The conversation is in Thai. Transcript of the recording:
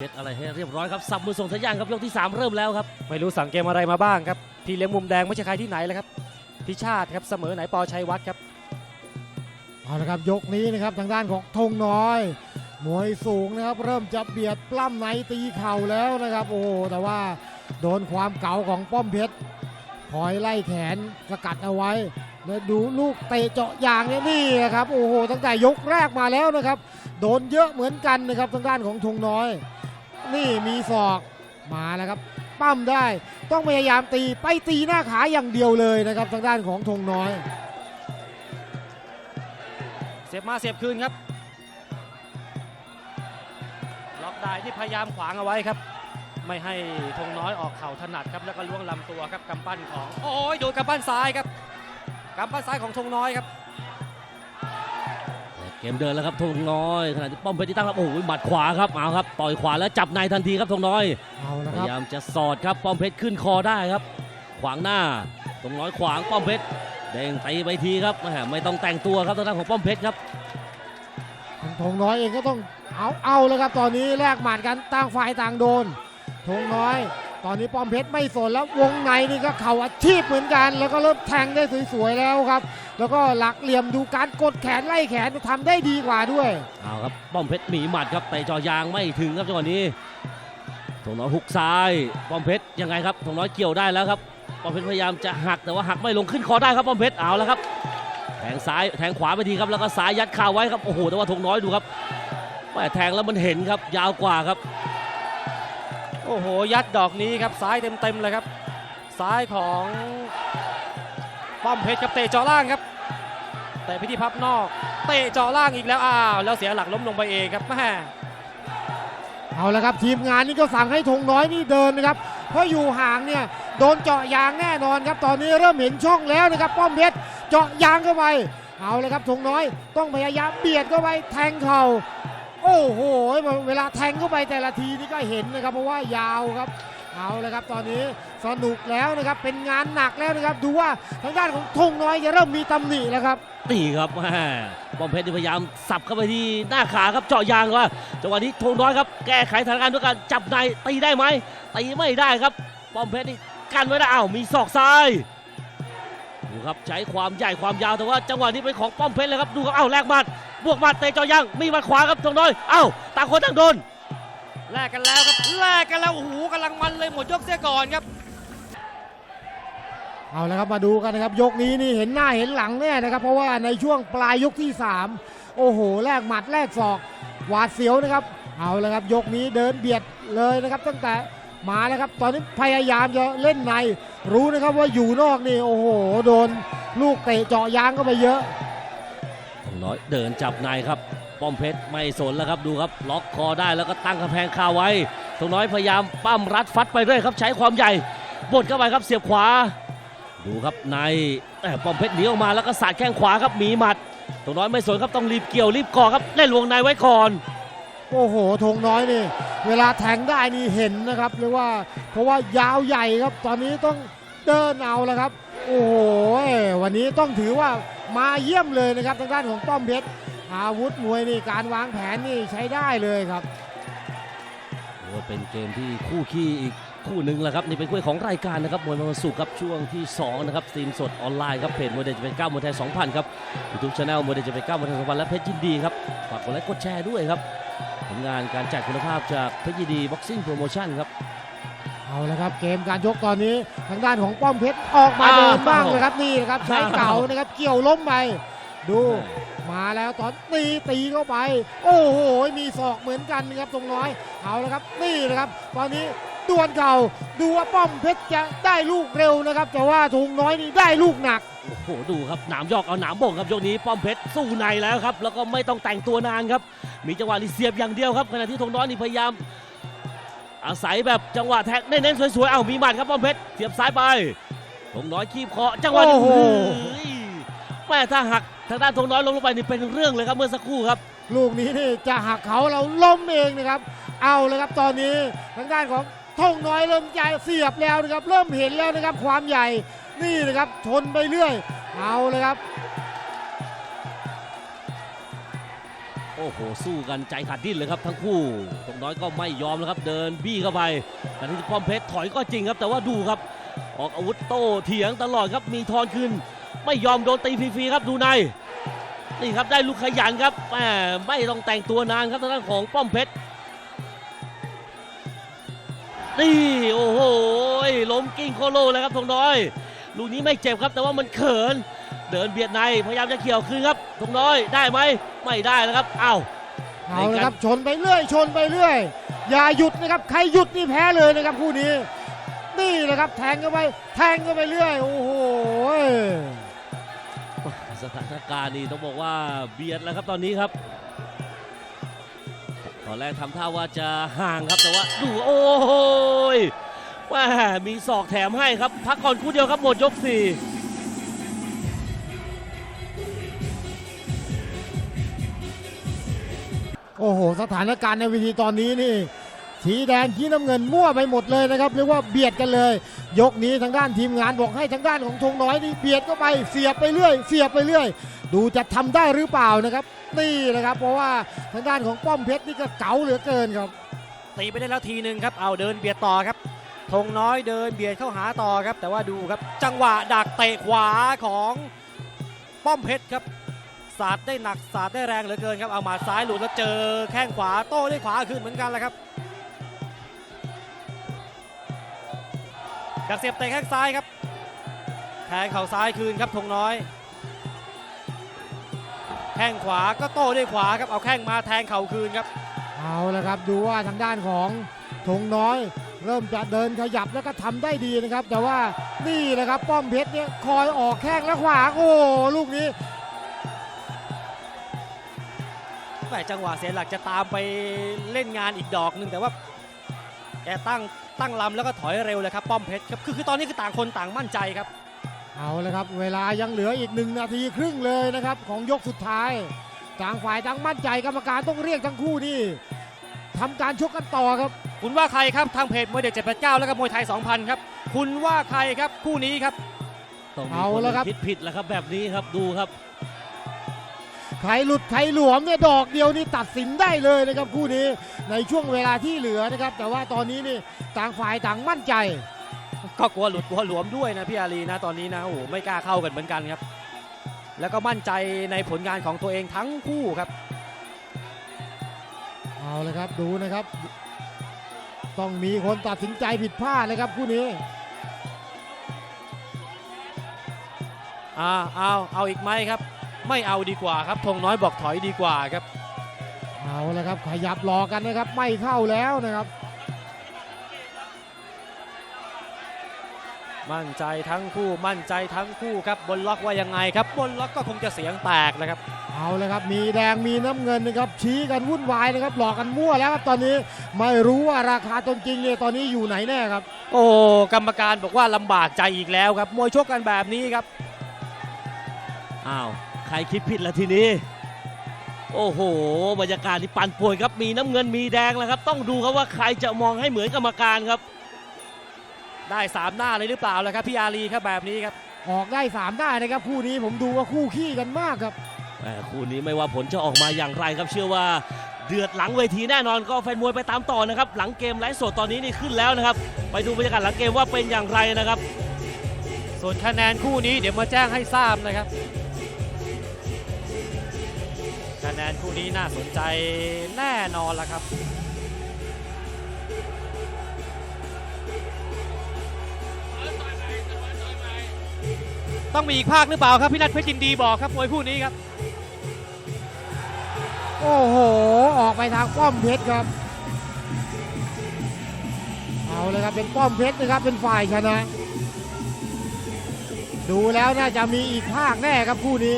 เช็ดอะไรให้เรียบร้อยครับสับมือส่งสัญญาณครับยกที่ 3 เริ่มแล้วครับ ไม่รู้สั่งเกมอะไรมาบ้างครับ พี่เลี้ยงมุมแดงไม่ใช่ใครที่ไหนเลยครับพิชาติครับเสมอไหนปอชัยวัฒน์ครับเอาละครับยกนี้นะครับทางด้านของธงน้อย มวยสูงนะครับ เริ่มจะเบียดปล้ำในตีเข่าแล้วนะครับ โอ้โหแต่ว่าโดนความเก่าของป้อมเพชรคอยไล่แขนสกัดเอาไว้แล้วดูลูกเตะเจาะยางเนี่ยนี่นะครับโอ้โหตั้งแต่ยกแรกมาแล้วนะครับ โดนเยอะเหมือนกันนะครับทางด้านของธงน้อย นี่มีศอกมาแล้วครับปั้มได้ ต้องพยายามตีไปตีหน้าขาอย่างเดียวเลยนะครับทางด้านของธงน้อย เสียบมาเสียบคืนครับล็อกได้ที่พยายามขวางเอาไว้ครับ ไม่ให้ธงน้อยออกเข่าถนัดครับแล้วก็ล้วงลำตัวครับกำปั้นของโอ้ยโดนกำปั้นซ้ายครับกำปั้นซ้ายของธงน้อยครับ เกมเดินแล้วครับธงน้อยขณะที่ป้อมเพชรที่ตั้งรับโอ้โหหมัดขวาครับเอาครับต่อยขวาแล้วจับในทันทีครับธงน้อยเอาละพครับยายามจะสอดครับป้อมเพชรขึ้นคอได้ครับ ขวางหน้าธงน้อยขวางป้อมเพชรเด้งตีไปทีครับแหมไม่ต้องแต่งตัวครับทางด้านของป้อมเพชรครับทางธงน้อยเองก็ต้องเอาเอาแล้วครับ ตอนนี้แลกหมัดกันต่างฝ่ายต่างโดนธงน้อย ตอนนี้ป้อมเพชรไม่สนแล้ววงในนี่ก็เข่าอาชีพเหมือนกัน แล้วก็เริ่มแทงได้สวยๆแล้วครับ แล้วก็หลักเหลี่ยมดูการกดแขนไล่แขนทำได้ดีกว่าด้วยเอาครับป้อมเพชรหมีหมัดครับเตะเจอยางไม่ถึงครับจังหวะนี้ธงน้อยหุกซ้ายป้อมเพชรยังไงครับธงน้อยเกี่ยวได้แล้วครับป้อมเพชรพยายามจะหักแต่ว่าหักไม่ลงขึ้นคอได้ครับป้อมเพชรเอาแล้วครับแทงซ้ายแทงขวาไปทีครับแล้วก็ซ้ายยัดคาไว้ครับโอ้โหแต่ว่าธงน้อยดูครับแม่แทงแล้วมันเห็นครับยาวกว่าครับ โอ้โหยัดดอกนี้ครับซ้ายเต็มๆเลยครับซ้ายของ ป้อมเพชรครับเตะจาะล่างครับเตะพิธีพับนอก เตะจาะล่างอีกแล้วอ้าวแล้วเสียหลักล้มลงไปเองครับแม่เอาละครับทีมงานนี่ก็สั่งให้ธงน้อยนี่เดินนะครับ เพราะอยู่ห่างเนี่ยโดนเจาะยางแน่นอนครับ ตอนนี้เริ่มเห็นช่องแล้วนะครับ ป้อมเพชรเจาะยางเข้าไปเอาเลยครับธงน้อยต้องพยายามเบียดเข้าไปแทงเข่าโอ้โหเวลาแทงเข้าไปแต่ละทีนี่ก็เห็นนะครับ เพราะว่ายาวครับ เอาเลยครับตอนนี้ สนุกแล้วนะครับ เป็นงานหนักแล้วนะครับ ดูว่าทางด้านของธงน้อยจะเริ่มมีตำหนิแล้วครับนี่ครับแม่ป้อมเพชรนี่พยายามสับเข้าไปที่หน้าขาครับเจาะยางว่าจังหวะนี้ธงน้อยครับแก้ไขสถานการณ์ด้วยการจับในตีได้ไหมตีไม่ได้ครับป้อมเพชรนี่กันไว้ได้อ้าวมีศอกซ้ายดูครับใช้ความใหญ่ความยาวแต่ว่าจังหวะนี้เป็นของป้อมเพชรเลยครับดูครับอ้าวแลกหมัดบวกหมัดเตะเจาะยางมีหมัดขวาครับธงน้อยอ้าวต่างคนต่างโดนแลกกันแล้วครับแลกกันแล้วโอ้โหกำลังมันเลยหมดยกเสียก่อนครับ เอาละครับมาดูกันนะครับ ยกนี้นี่เห็นหน้าเห็นหลังแน่นะครับ เพราะว่าในช่วงปลายยกที่ 3 โอ้โหแลกหมัดแลกศอกหวาดเสียวนะครับ เอาละครับยกนี้เดินเบียดเลยนะครับ ตั้งแต่มาแล้วครับ ตอนนี้พยายามจะเล่นใน รู้นะครับว่าอยู่นอกนี่โอ้โหโดนลูกเตะเจาะยางเข้าไปเยอะธงน้อยเดินจับในครับป้อมเพชรไม่สนแล้วครับดูครับ ล็อกคอได้แล้วก็ตั้งกำแพงคาไว้ธงน้อยพยายามปั้มรัดฟัดไปเรื่อยครับ ใช้ความใหญ่บดเข้าไปครับเสียบขวา ดูครับในแต่ป้อมเพชรหนีออกมาแล้วก็สาดแข้งขวาครับหมีหมัดธงน้อยไม่สนครับต้องรีบเกี่ยวรีบก่อครับเล่นวงในไว้ก่อน โอ้โหธงน้อยนี่ เวลาแทงได้นี่เห็นนะครับเรียกว่า เพราะว่ายาวใหญ่ครับ ตอนนี้ต้องเดินเอาแล้วครับ โอ้โหวันนี้ต้องถือว่ามาเยี่ยมเลยนะครับทางด้านของป้อมเพชรอาวุธมวยนี่การวางแผนนี่ใช้ได้เลยครับโอ้เป็นเกมที่คู่ขี้อีก คู่หนึ่งแหละครับนี่เป็นคู่ของรายการนะครับมวยมันสุกร์ครับช่วงที่สองนะครับสตรีมสดออนไลน์ครับเพจมวยเดชเป็นเก้ามวยไทย2,000ครับยูทูบช anel มวยเดชเป็นเก้ามวยไทย2,000และเพจยินดีครับฝากกดไลค์กดแชร์ด้วยครับผลงานการจัดคุณภาพจากเพจยินดีบ็อกซิ่งโปรโมชั่นครับเอาละครับเกมการชกตอนนี้ทางด้านของป้อมเพชรออกมาอ้าวเดินบ้างเลยครับนี่นะครับใช้เก่าอ้าวนะครับเกี่ยวล้มไปดูมาแล้วตอนตีตีเข้าไป โอ้โหมีศอกเหมือนกันนะครับตรงน้อยเอาละครับนี่นะครับ ตอนนี้ ดวลเก่า ดูว่าป้อมเพชรจะได้ลูกเร็วนะครับ แต่ว่าทุงน้อยนี่ได้ลูกหนัก โอ้โหดูครับหนามยอกเอาหนามบ่งครับยกนี้ป้อมเพชรสู้ในแล้วครับ แล้วก็ไม่ต้องแต่งตัวนานครับ มีจังหวะรีเสียบอย่างเดียวครับขณะที่ธงน้อยนี่พยายาม อาศัยแบบจังหวะแท็กเน้นๆสวยๆเอ้ามีหมัดครับป้อมเพชรเสียบซ้ายไปธงน้อยคีบเคาะจังหวะโอ้โหเฮ้ยแม่ถ้าหักทางด้านธงน้อยลงลงไปนี่เป็นเรื่องเลยครับเมื่อสักครู่ครับลูกนี้นี่จะหักเขาเราล้มเองนะครับ เอาเลยครับตอนนี้ทางด้านของ ทงน้อยเริ่มใจเสียบแล้วนะครับ เริ่มเห็นแล้วนะครับ ความใหญ่นี่นะครับชนไปเรื่อย เอาเลยครับ โอ้โห สู้กันใจขาดดิ้นเลยครับทั้งคู่ตรงน้อยก็ไม่ยอมแล้วครับเดินบี้เข้าไปแต่ที่ป้อมเพชรถอยก็จริงครับ แต่ว่าดูครับ ออกอาวุธโต้เถียงตลอดครับมีทอนขึ้น ไม่ยอมโดนตีฟรีๆครับดูในนี่ครับได้ลูกขยันครับแหมไม่ต้องแต่งตัวนานครับทางด้านของป้อมเพชร นี่โอ้โหล้มกิ้งโคโลเลยครับทงน้อย ลูกนี้ไม่เจ็บครับแต่ว่ามันเขิน เดินเบียดในพยายามจะเขี่ยวคืนครับทงน้อยได้ไหมไม่ได้แล้วครับอ้าวเอาละครับชนไปเรื่อย ชนไปเรื่อย อย่าหยุดนะครับใครหยุดนี่แพ้เลยนะครับคู่นี้ นี่แหละครับแทงเข้าไปแทงเข้าไปเรื่อยโอ้โหสถานการณ์นี่ต้องบอกว่าเบียดแล้วครับตอนนี้ครับ ตอนแรกทำท่าว่าจะห่างครับแต่ว่าดูโอ้โหยว่ามีศอกแถมให้ครับ พักก่อนคู่เดียวครับหมดยกสี่โอ้โห สถานการณ์ในวิธีตอนนี้นี่ สีแดงขี้น้ำเงินมั่วไปหมดเลยนะครับเรียกว่าเบียดกันเลย ยกนี้ทางด้านทีมงานบอกให้ทางด้านของธงน้อยนี่เบียดเข้าไปเสียบไปเรื่อย เสียบไปเรื่อย ดูจะทำได้หรือเปล่านะครับนี่นะครับ เพราะว่าทางด้านของป้อมเพชรนี่ก็เก๋าเหลือเกินครับ ตีไปได้แล้วทีหนึ่งครับเอาเดินเบียดต่อครับธงน้อยเดินเบียดเข้าหาต่อครับ แต่ว่าดูครับจังหวะดักเตะขวาของป้อมเพชรครับสาดได้หนักสาดได้แรงเหลือเกินครับเอาหมาซ้ายหลุดแล้วเจอแข้งขวาโต้ด้วยขวาคืนเหมือนกันแหละครับ กักเสียบเตะแข้งซ้ายครับแทงเข่าซ้ายคืนครับธงน้อย แข้งขวาก็โต้ด้วยขวาครับเอาแข้งมาแทงเข่าคืนครับ เอาละครับดูว่าทางด้านของธงน้อย เริ่มจะเดินขยับแล้วก็ทำได้ดีนะครับ แต่ว่านี่แหละครับป้อมเพชรเนี่ยคอยออกแข้งและขวาโอ้ลูกนี้แหมจังหวะเสียหลักจะตามไปเล่นงานอีกดอกหนึ่งแต่ว่าแกตั้ง ตั้งลำแล้วก็ถอยเร็วเลยครับป้อมเพชรครับคือคือตอนนี้คือต่างคนต่างมั่นใจครับ เอาละครับ เวลายังเหลืออีกหนึ่งนาทีครึ่งเลยนะครับ ของยกสุดท้ายต่างฝ่ายต่างมั่นใจกรรมการต้องเรียกทั้งคู่นี่ทำการชกกันต่อครับ คุณว่าใครครับทางเพจมวยเด็ด789แล้วก็มวยไทย 2000 ครับ คุณว่าใครครับคู่นี้ครับต้องมีเอาคนแล้วครับ คิดผิดแล้วครับแบบนี้ครับดูครับ ใครหลุดใครหลวมเนี่ยดอกเดียวนี่ตัดสินได้เลยนะครับคู่นี้ในช่วงเวลาที่เหลือนะครับ แต่ว่าตอนนี้นี่ต่างฝ่ายต่างมั่นใจ ก็กลัวหลุดกลัวหลวมด้วยนะพี่อารีนะตอนนี้นะโอ้โหไม่กล้าเข้ากันเหมือนกันครับ แล้วก็มั่นใจในผลงานของตัวเองทั้งคู่ครับเอาเลยครับดูนะครับ ต้องมีคนตัดสินใจผิดพลาดเลยครับคู่นี้อ่าเอาเอาอีกไหมครับ ไม่เอาดีกว่าครับธงน้อยบอกถอยดีกว่าครับ เอาเลยครับขยับรอกันนะครับ ไม่เข้าแล้วนะครับ มั่นใจทั้งคู่มั่นใจทั้งคู่ครับบนล็อกว่ายังไงครับบนล็อกก็คงจะเสียงแตกนะครับ เอาเลยครับมีแดงมีน้ำเงินนะครับ ชี้กันวุ่นวายนะครับหลอกกันมั่วแล้วครับตอนนี้ไม่รู้ว่าราคาตนจริงเนี่ยตอนนี้อยู่ไหนแน่ครับ โอ้กรรมการบอกว่าลำบากใจอีกแล้วครับมวยชกกันแบบนี้ครับอ้าว ใครคิดผิดละทีนี้ โอ้โห บรรยากาศที่ปั่นป่วนครับ มีน้ำเงินมีแดงแล้วครับ ต้องดูครับว่าใครจะมองให้เหมือนกรรมการครับ ได้สามหน้าเลยหรือเปล่าล่ะครับพี่อารีครับแบบนี้ครับ ออกได้สามได้นะครับคู่นี้ผมดูว่าคู่ขี้กันมากครับแหมคู่นี้ไม่ว่าผลจะออกมาอย่างไรครับเชื่อว่าเดือดหลังเวทีแน่นอนก็แฟนมวยไปตามต่อนะครับ หลังเกมไลฟ์สดตอนนี้นี่ขึ้นแล้วนะครับ ไปดูบรรยากาศหลังเกมว่าเป็นอย่างไรนะครับ ส่วนคะแนนคู่นี้เดี๋ยวมาแจ้งให้ทราบนะครับ คะแนนคู่นี้น่าสนใจแน่นอนละครับต้องมีอีกภาคหรือเปล่าครับพี่นัทเพชรยินดีบอกครับมวยคู่นี้ครับ โอ้โห ออกไปทางป้อมเพชรครับ เอาเลยครับเป็นป้อมเพชรนะครับเป็นฝ่ายชนะ ดูแล้วน่าจะมีอีกภาคแน่ครับคู่นี้